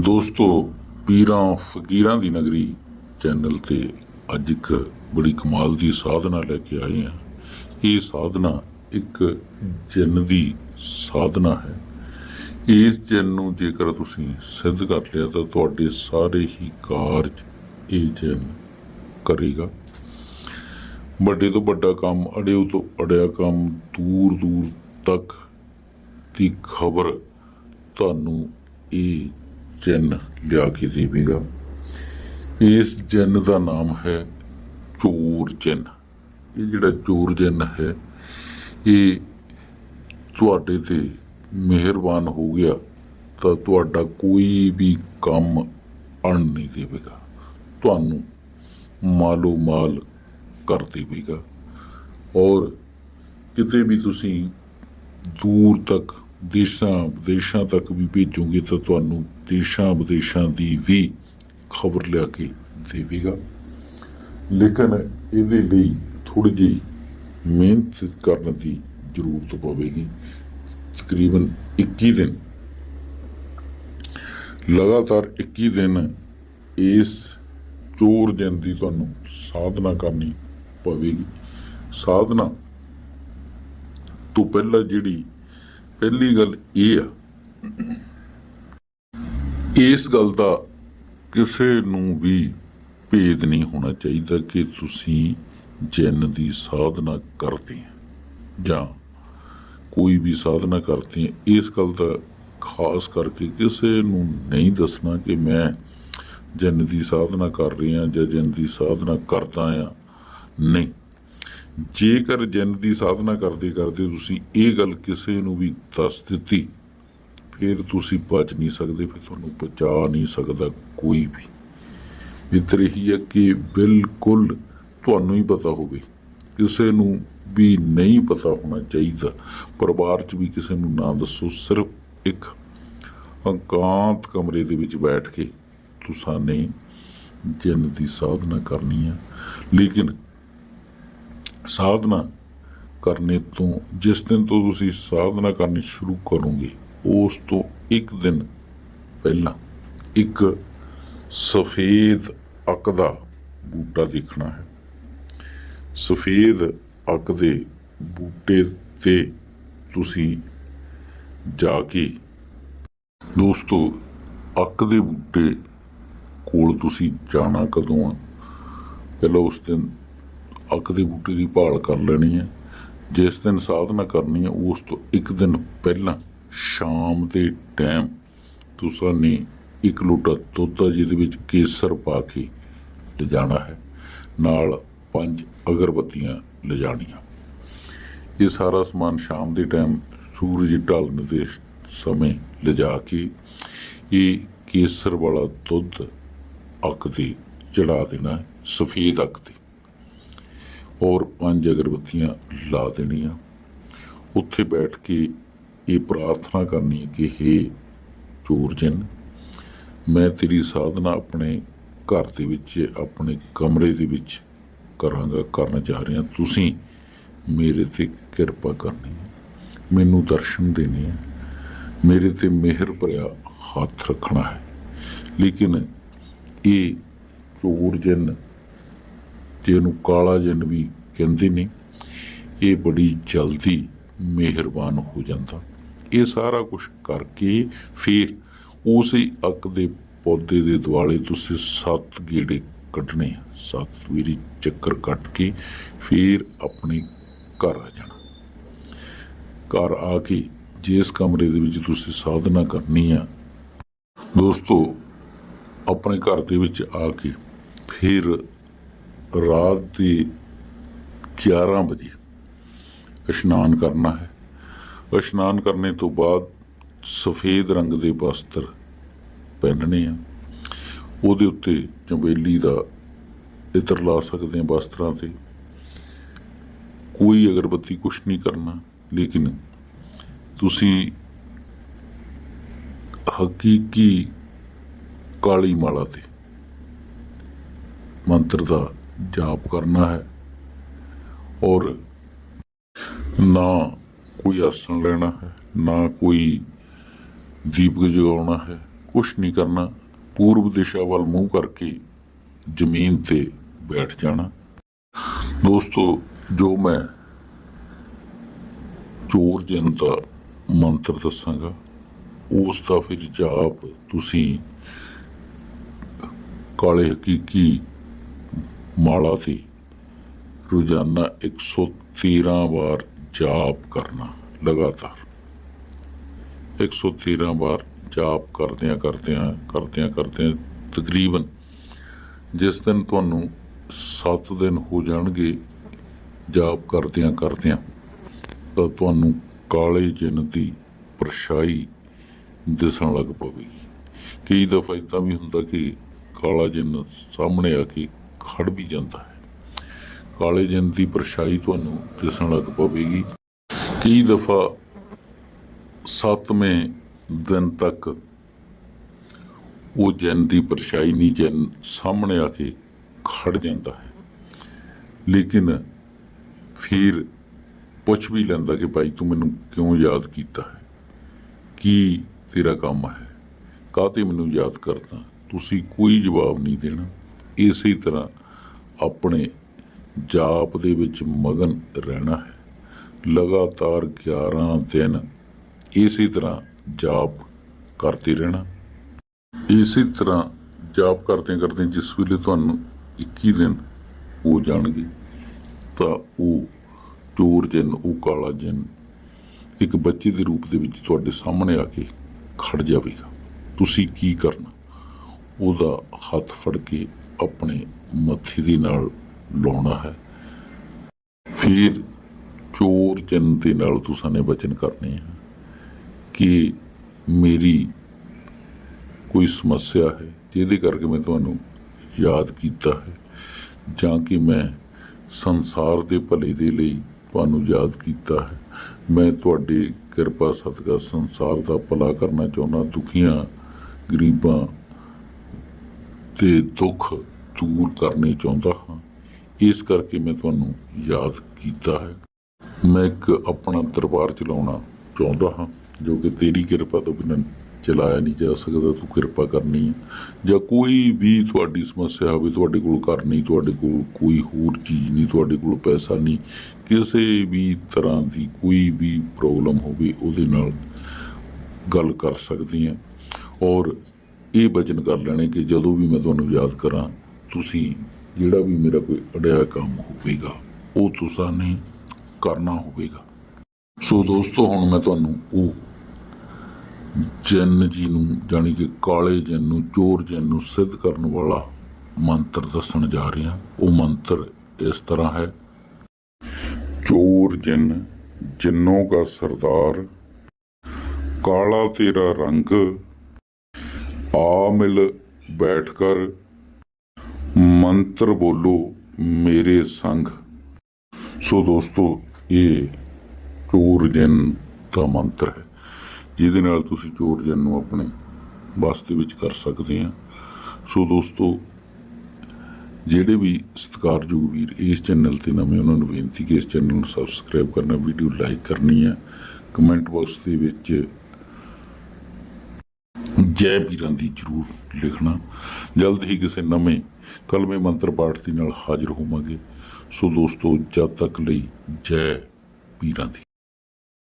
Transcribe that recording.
ਦੋਸਤੋ, ਪੀਰਾਂ, ਫਕੀਰਾਂ ਦੀ ਨਗਰੀ ਚੈਨਲ ਤੇ ਅੱਜ ਇੱਕ ਬੜੀ ਕਮਾਲ ਦੀ ਸਾਧਨਾ ਲੈ ਕੇ ਆਏ ਹਾਂ। ਇਹ ਸਾਧਨਾ ਇੱਕ ਜਿੰਨ ਦੀ ਸਾਧਨਾ ਹੈ। ਇਸ ਜਿੰਨ ਨੂੰ ਜੇਕਰ ਤੁਸੀਂ ਸਿੱਧ ਕਰ ਲਿਆ ਤਾਂ ਤੁਹਾਡੇ ਸਾਰੇ ਹੀ ਕਾਰਜ ਇਹ ਜਿੰਨ ਕਰੇਗਾ। ਵੱਡੇ ਤੋਂ ਵੱਡਾ ਕੰਮ, ਅੜਿਓ ਤੋਂ ਅੜਿਆ ਕੰਮ ਦੂਰ ਦੂਰ ਤੱਕ ਦੀ ਖਬਰ ਤੁਹਾਨੂੰ ਇਹ ਚਿੰਨ ਲਿਆ ਕੇ ਦੇਵੇਗਾ। ਇਸ ਚਿੰਨ ਦਾ ਨਾਮ ਹੈ ਚੋਰ ਚਿੰਨ ਇਹ ਜਿਹੜਾ ਚੋਰ ਚਿੰਨ ਹੈ, ਇਹ ਤੁਹਾਡੇ ਤੇ ਮਿਹਰਬਾਨ ਹੋ ਗਿਆ, ਤਾਂ ਤੁਹਾਡਾ ਕੋਈ ਵੀ ਕੰਮ ਅਣ ਨਹੀਂ ਦੇਵੇਗਾ। ਤੁਹਾਨੂੰ ਮਾਲੋ ਮਾਲ ਕਰ ਦੇਵੇਗਾ। ਔਰ ਕਿਤੇ ਵੀ ਤੁਸੀਂ ਦੂਰ ਤੱਕ ਦੇਸ਼ਾਂ ਵਿਦੇਸ਼ਾਂ ਤੱਕ ਵੀ ਭੇਜੋਗੇ ਤਾਂ ਤੁਹਾਨੂੰ ਦੇਸ਼ਾਂ ਵਿਦੇਸ਼ਾਂ ਦੀ ਵੀ ਖਬਰ ਲਿਆ ਕੇ ਦੇਵੇਗਾ। ਲੇਕਿਨ ਇਹਦੇ ਲਈ ਥੋੜੀ ਜਿਹੀ ਮਿਹਨਤ ਕਰਨ ਦੀ ਜ਼ਰੂਰਤ ਪਵੇਗੀ। ਤਕਰੀਬਨ 21 ਦਿਨ। ਲਗਾਤਾਰ 21 ਦਿਨ ਇਸ ਚੋਰ ਜਨ ਦੀ ਤੁਹਾਨੂੰ ਸਾਧਨਾ ਕਰਨੀ ਪਵੇਗੀ। ਸਾਧਨਾ ਤੋਂ ਪਹਿਲਾਂ ਜਿਹੜੀ ਪਹਿਲੀ ਗੱਲ ਇਹ ਆ ਇਸ ਗੱਲ ਦਾ ਕਿਸੇ ਨੂੰ ਵੀ ਭੇਦ ਨਹੀਂ ਹੋਣਾ ਚਾਹੀਦਾ ਕਿ ਤੁਸੀਂ ਜਨ ਦੀ ਸਾਧਨਾ ਕਰਦੇ ਆ ਜਾਂ ਕੋਈ ਵੀ ਸਾਧਨਾ ਕਰਦੇ ਆ। ਇਸ ਗੱਲ ਦਾ ਖਾਸ ਕਰਕੇ ਕਿਸੇ ਨੂੰ ਨਹੀਂ ਦੱਸਣਾ ਕਿ ਮੈਂ ਜਨ ਦੀ ਸਾਧਨਾ ਕਰ ਰਿਹਾ ਜਾਂ ਜਨ ਦੀ ਸਾਧਨਾ ਕਰਦਾ ਆ। ਨਹੀਂ। ਜੇਕਰ ਜਿੰਨ ਦੀ ਸਾਧਨਾ ਕਰਦੇ ਕਰਦੇ ਤੁਸੀਂ ਇਹ ਗੱਲ ਕਿਸੇ ਨੂੰ ਵੀ ਦੱਸ ਦਿੱਤੀ ਫਿਰ ਤੁਸੀਂ ਬਚ ਨਹੀਂ ਸਕਦੇ, ਫਿਰ ਤੁਹਾਨੂੰ ਬਚਾ ਨਹੀਂ ਸਕਦਾ ਕੋਈ ਵੀ। ਇਤਰ ਹੀ ਹੈ ਕਿ ਬਿਲਕੁਲ ਤੁਹਾਨੂੰ ਹੀ ਪਤਾ ਹੋਵੇ, ਕਿਸੇ ਨੂੰ ਵੀ ਨਹੀਂ ਪਤਾ ਹੋਣਾ ਚਾਹੀਦਾ। ਪਰਿਵਾਰ 'ਚ ਵੀ ਕਿਸੇ ਨੂੰ ਨਾ ਦੱਸੋ, ਸਿਰਫ ਇੱਕ ਇਕਾਂਤ ਕਮਰੇ ਦੇ ਵਿੱਚ ਬੈਠ ਕੇ ਤੁਸਾਂ ਨੇ ਜਿੰਨ ਦੀ ਸਾਧਨਾ ਕਰਨੀ ਹੈ ਲੇਕਿਨ ਸਾਧਨਾ ਕਰਨੇ ਤੋਂ, ਜਿਸ ਦਿਨ ਤੋਂ ਤੁਸੀਂ ਸਾਧਨਾ ਕਰਨੀ ਸ਼ੁਰੂ ਕਰੋਗੇ ਉਸ ਤੋਂ ਇੱਕ ਦਿਨ ਪਹਿਲਾਂ ਇੱਕ ਸਫੇਦ ਅੱਕ ਦਾ ਬੂਟਾ ਦੇਖਣਾ ਹੈ। ਸਫੇਦ ਅੱਕ ਦੇ ਬੂਟੇ ਤੇ ਤੁਸੀਂ ਜਾ ਕੇ ਦੋਸਤੋ, ਅੱਕ ਦੇ ਬੂਟੇ ਕੋਲ ਤੁਸੀਂ ਜਾਣਾ ਕਦੋਂ ਆ? ਪਹਿਲਾਂ ਉਸ ਦਿਨ ਅੱਕ ਦੇ ਬੂਟੇ ਦੀ ਭਾਲ ਕਰ ਲੈਣੀ ਹੈ। ਜਿਸ ਦਿਨ ਸਾਧਨਾ ਕਰਨੀ ਹੈ, ਉਸ ਤੋਂ ਇੱਕ ਦਿਨ ਪਹਿਲਾਂ ਸ਼ਾਮ ਦੇ ਟਾਈਮ ਤੁਸੀਂ ਨੇ ਇੱਕ ਲੋਟਾ ਦੁੱਧ ਆ ਜਿਹਦੇ ਵਿੱਚ ਕੇਸਰ ਪਾ ਕੇ ਲਿਜਾਣਾ ਹੈ। ਨਾਲ ਪੰਜ ਅਗਰਬੱਤੀਆਂ ਲਿਜਾਣੀਆਂ। ਇਹ ਸਾਰਾ ਸਮਾਨ ਸ਼ਾਮ ਦੇ ਟਾਈਮ ਸੂਰਜ ਢਲਣ ਦੇ ਸਮੇਂ ਲਿਜਾ ਕੇ ਇਹ ਕੇਸਰ ਵਾਲਾ ਦੁੱਧ ਅੱਖ ਤੇ ਚੜਾ ਦੇਣਾ ਹੈ, ਸਫੇਦ ਅੱਖ ਤੇ। ਔਰ ਪੰਜ ਅਗਰਬੱਤੀਆਂ ਲਾ ਦੇਣੀਆਂ। ਉੱਥੇ ਬੈਠ ਕੇ ਇਹ ਪ੍ਰਾਰਥਨਾ ਕਰਨੀ ਹੈ ਕਿ हे ਜਿੰਨ ਮੈਂ ਤੇਰੀ ਸਾਧਨਾ ਆਪਣੇ ਘਰ ਦੇ ਵਿੱਚ, ਆਪਣੇ ਕਮਰੇ ਦੇ ਵਿੱਚ ਕਰਾਂਗਾ, ਕਰਨ ਜਾ ਰਿਹਾ। ਤੁਸੀਂ ਮੇਰੇ ਤੇ ਕਿਰਪਾ ਕਰਨੀ ਹੈ। ਮੈਨੂੰ ਦਰਸ਼ਨ ਦੇਣੇ ਹੈ। ਮੇਰੇ ਤੇ ਮਿਹਰ ਭਰਿਆ ਹੱਥ ਰੱਖਣਾ ਹੈ। ਲੇਕਿਨ ਇਹ ਚੋਰ ਜਨ ਜਿਹਨੂੰ ਕਾਲਾ ਜਨ ਵੀ ਕਹਿੰਦੇ ਨੇ, ਇਹ ਬੜੀ ਜਲਦੀ ਮਿਹਰਬਾਨ ਹੋ ਜਾਂਦਾ। ਇਹ ਸਾਰਾ ਕੁਝ ਕਰਕੇ ਫਿਰ ਉਸੇ ਅੱਕ ਦੇ ਪੌਦੇ ਦੇ ਦੁਆਲੇ ਤੁਸੀਂ ਸੱਤ ਗੇੜੇ ਕੱਢਣੇ ਸੱਤ ਵੀਰੀ ਚੱਕਰ ਕੱਟ ਕੇ ਫਿਰ ਆਪਣੇ ਘਰ ਆ ਜਾਣਾ। ਘਰ ਆ ਕੇ ਜਿਸ ਕਮਰੇ ਦੇ ਵਿੱਚ ਤੁਸੀਂ ਸਾਧਨਾ ਕਰਨੀ ਆ, ਦੋਸਤੋ, ਆਪਣੇ ਘਰ ਦੇ ਵਿੱਚ ਆ ਕੇ ਫਿਰ ਰਾਤ ਦੇ 11 ਵਜੇ ਇਸ਼ਨਾਨ ਕਰਨਾ ਹੈ। ਇਸ਼ਨਾਨ ਕਰਨੇ ਤੋਂ ਬਾਅਦ ਸਫੇਦ ਰੰਗ ਦੇ ਵਸਤਰ ਪਹਿਨਣੇ ਆ। ਉਹਦੇ ਉੱਤੇ ਚੰਬੇਲੀ ਦਾ ਇਤਰ ਲਾ ਸਕਦੇ ਆ ਵਸਤਰਾਂ ਤੇ। ਕੋਈ ਅਗਰਬੱਤੀ ਕੁਛ ਨਹੀਂ ਕਰਨਾ, ਲੇਕਿਨ ਤੁਸੀਂ ਹਕੀਕੀ ਕਾਲੀ ਮਾਲਾ ਤੇ ਮੰਤਰ ਦਾ ਜਾਪ ਕਰਨਾ ਹੈ ਔਰ ਨਾ ਕੋਈ ਆਸਣ ਲੈਣਾ ਹੈ, ਨਾ ਕੋਈ ਦੀਪਕ ਜਗਾਉਣਾ ਹੈ, ਕੁਛ ਨਹੀਂ ਕਰਨਾ। ਪੂਰਬ ਦਿਸ਼ਾ ਵੱਲ ਮੂੰਹ ਕਰਕੇ ਜ਼ਮੀਨ ਤੇ ਬੈਠ ਜਾਣਾ। ਦੋਸਤੋ, ਜੋ ਮੈਂ ਚੋਰ ਜਨ ਦਾ ਮੰਤਰ ਦੱਸਾਂਗਾ, ਉਸ ਦਾ ਫਿਰ ਜਾਪ ਤੁਸੀਂ ਕਾਲੇ ਹਕੀਕੀ ਮਾਲਾ ਤੇ ਰੋਜ਼ਾਨਾ 113 ਵਾਰ ਜਾਪ ਕਰਨਾ, ਲਗਾਤਾਰ। 113 ਵਾਰ ਜਾਪ ਕਰਦਿਆਂ ਕਰਦਿਆਂ ਕਰਦਿਆਂ ਕਰਦਿਆਂ ਤਕਰੀਬਨ ਜਿਸ ਦਿਨ ਤੁਹਾਨੂੰ 7 ਦਿਨ ਹੋ ਜਾਣਗੇ ਜਾਪ ਕਰਦਿਆਂ ਕਰਦਿਆਂ, ਤਾਂ ਤੁਹਾਨੂੰ ਕਾਲੇ ਜਿੰਨ ਦੀ ਪਰਛਾਈ ਦਿਸਣ ਲੱਗ ਪਵੇਗੀ। ਕਈ ਦਫਾ ਇਦਾਂ ਵੀ ਹੁੰਦਾ ਕਿ ਕਾਲਾ ਜਿੰਨ ਸਾਹਮਣੇ ਆ ਕੇ ਖੜ ਵੀ ਜਾਂਦਾ ਹੈ। ਕਾਲੇ ਜਿੰਨ ਦੀ ਪਰਛਾਈ ਤੁਹਾਨੂੰ ਦਿਸਣ ਲੱਗ ਪਵੇਗੀ। ਕਈ ਦਫਾ ਸੱਤਵੇਂ ਦਿਨ ਤੱਕ ਉਹ ਜਨ ਦੀ ਪਰਛਾਈ ਨਹੀਂ, ਜਨ ਸਾਹਮਣੇ ਆ ਕੇ ਖੜ ਜਾਂਦਾ ਹੈ। ਲੇਕਿਨ ਫਿਰ ਪੁੱਛ ਵੀ ਲੈਂਦਾ ਕਿ ਭਾਈ ਤੂੰ ਮੈਨੂੰ ਕਿਉਂ ਯਾਦ ਕੀਤਾ ਹੈ? ਕੀ ਤੇਰਾ ਕੰਮ ਹੈ? ਕਾਹਤੇ ਮੈਨੂੰ ਯਾਦ ਕਰਦਾ? ਤੁਸੀਂ ਕੋਈ ਜਵਾਬ ਨਹੀਂ ਦੇਣਾ। ਇਸੇ ਤਰ੍ਹਾਂ ਆਪਣੇ ਜਾਪ ਦੇ ਵਿੱਚ ਮਗਨ ਰਹਿਣਾ ਹੈ। ਲਗਾਤਾਰ 11 ਦਿਨ ਇਸੇ ਤਰ੍ਹਾਂ ਜਾਪ ਕਰਦੇ ਰਹਿਣਾ। ਇਸੇ ਤਰ੍ਹਾਂ ਜਾਪ ਕਰਦੇ ਕਰਦੇ ਜਿਸ ਵੇਲੇ ਤੁਹਾਨੂੰ 21 ਦਿਨ ਹੋ ਜਾਣਗੇ, ਤਾਂ ਉਹ ਚੋਰ ਜਨ, ਉਹ ਕਾਲਾ ਜਨ ਇੱਕ ਬੱਚੇ ਦੇ ਰੂਪ ਦੇ ਵਿੱਚ ਤੁਹਾਡੇ ਸਾਹਮਣੇ ਆ ਕੇ ਖੜ ਜਾਵੇਗਾ। ਤੁਸੀਂ ਕੀ ਕਰਨਾ? ਉਹਦਾ ਹੱਥ ਫੜ ਕੇ ਆਪਣੇ ਮੱਥੇ ਦੇ ਨਾਲ ਲਾਉਣਾ ਹੈ। ਫਿਰ ਚੋਰ ਚੰਨ ਦੇ ਨਾਲ ਤੁਸੀਂ ਨੇ ਵਚਨ ਕਰਨੇ ਆ ਕਿ ਮੇਰੀ ਕੋਈ ਸਮੱਸਿਆ ਹੈ, ਜਿਹਦੇ ਕਰਕੇ ਮੈਂ ਤੁਹਾਨੂੰ ਯਾਦ ਕੀਤਾ ਹੈ ਜਾਂ ਕਿ ਮੈਂ ਸੰਸਾਰ ਦੇ ਭਲੇ ਦੇ ਲਈ ਤੁਹਾਨੂੰ ਯਾਦ ਕੀਤਾ ਹੈ। ਮੈਂ ਤੁਹਾਡੀ ਕਿਰਪਾ ਸਦਕਾ ਸੰਸਾਰ ਦਾ ਭਲਾ ਕਰਨਾ ਚਾਹੁੰਦਾ, ਦੁਖੀਆਂ, ਗਰੀਬਾਂ ਤੇ ਦੁੱਖ ਦੂਰ ਕਰਨੇ ਚਾਹੁੰਦਾ ਹਾਂ। ਇਸ ਕਰਕੇ ਮੈਂ ਤੁਹਾਨੂੰ ਯਾਦ ਕੀਤਾ ਹੈ। ਮੈਂ ਇੱਕ ਆਪਣਾ ਦਰਬਾਰ ਚਲਾਉਣਾ ਚਾਹੁੰਦਾ ਹਾਂ, ਜੋ ਕਿ ਤੇਰੀ ਕਿਰਪਾ ਤੋਂ ਬਿਨਾਂ ਚਲਾਇਆ ਨਹੀਂ ਜਾ ਸਕਦਾ, ਤੂੰ ਕਿਰਪਾ ਕਰਨੀ ਹੈ। ਜਾਂ ਕੋਈ ਵੀ ਤੁਹਾਡੀ ਸਮੱਸਿਆ ਹੋਵੇ, ਤੁਹਾਡੇ ਕੋਲ ਘਰ ਨਹੀਂ, ਤੁਹਾਡੇ ਕੋਲ ਕੋਈ ਹੋਰ ਚੀਜ਼ ਨਹੀਂ, ਤੁਹਾਡੇ ਕੋਲ ਪੈਸਾ ਨਹੀਂ, ਕਿਸੇ ਵੀ ਤਰ੍ਹਾਂ ਦੀ ਕੋਈ ਵੀ ਪ੍ਰੋਬਲਮ ਹੋਵੇ, ਉਹਦੇ ਨਾਲ ਗੱਲ ਕਰ ਸਕਦੀ ਹਾਂ। ਔਰ ਇਹ ਵਚਨ ਕਰ ਲੈਣੇ ਕਿ ਜਦੋਂ ਵੀ ਮੈਂ ਤੁਹਾਨੂੰ ਯਾਦ ਕਰਾਂ, ਤੁਸੀਂ ਜਿਹੜਾ ਵੀ ਮੇਰਾ ਕੋਈ ਅੜਿਆ ਕੰਮ ਹੋਵੇਗਾ, ਉਹ ਤੁਸੀਂ ਨੇ ਕਰਨਾ ਹੋਵੇਗਾ। ਸੋ ਦੋਸਤੋ, ਹੁਣ ਮੈਂ ਤੁਹਾਨੂੰ ਉਹ ਜਨ ਜੀ ਨੂੰ, ਜਾਣੀ ਕਿ ਕਾਲੇ ਜਨ ਨੂੰ, ਚੋਰ ਜਨ ਨੂੰ ਸਿੱਧ ਕਰਨ ਵਾਲਾ ਮੰਤਰ ਦੱਸਣ ਜਾ ਰਿਹਾ। ਉਹ ਮੰਤਰ ਇਸ ਤਰ੍ਹਾਂ ਹੈ, ਚੋਰ ਜਨ, ਜਿੰਨੋਂ ਦਾ ਸਰਦਾਰ, ਕਾਲਾ ਤੇਰਾ ਰੰਗ, ਆ ਮਿਲ ਬੈਠ ਕਰ ਮੰਤਰ ਬੋਲੋ, ਮੇਰੇ ਸੰਗ। ਸੋ ਦੋਸਤੋ, ਇਹ ਚੋਰ ਜਨ ਦਾ ਮੰਤਰ ਹੈ, ਜਿਹਦੇ ਨਾਲ ਤੁਸੀਂ ਚੋਰ ਜਨ ਨੂੰ ਆਪਣੇ ਬਸ ਦੇ ਵਿੱਚ ਕਰ ਸਕਦੇ ਆ। ਸੋ ਦੋਸਤੋ, ਜਿਹੜੇ ਵੀ ਸਤਿਕਾਰਯੋਗ ਵੀਰ ਇਸ ਚੈਨਲ ਤੇ ਨਵੇਂ, ਉਹਨਾਂ ਨੂੰ ਬੇਨਤੀ ਕਿ ਇਸ ਚੈਨਲ ਨੂੰ ਸਬਸਕ੍ਰਾਈਬ ਕਰਨਾ, ਵੀਡੀਓ ਲਾਈਕ ਕਰਨੀ ਹੈ ਕਮੈਂਟ ਬਾਕਸ ਦੇ ਵਿੱਚ ਜੈ ਵੀਰਾਂ ਦੀ ਜਰੂਰ ਲਿਖਣਾ। ਜਲਦ ਹੀ ਕਿਸੇ ਨਵੇਂ ਕਲਮੇ ਮੰਤਰ ਪਾਠ ਦੇ ਨਾਲ ਹਾਜ਼ਰ ਹੋਵਾਂਗੇ। ਸੋ ਦੋਸਤੋ, ਜਦ ਤੱਕ ਲਈ ਜੈ ਪੀਰਾਂ ਦੀ।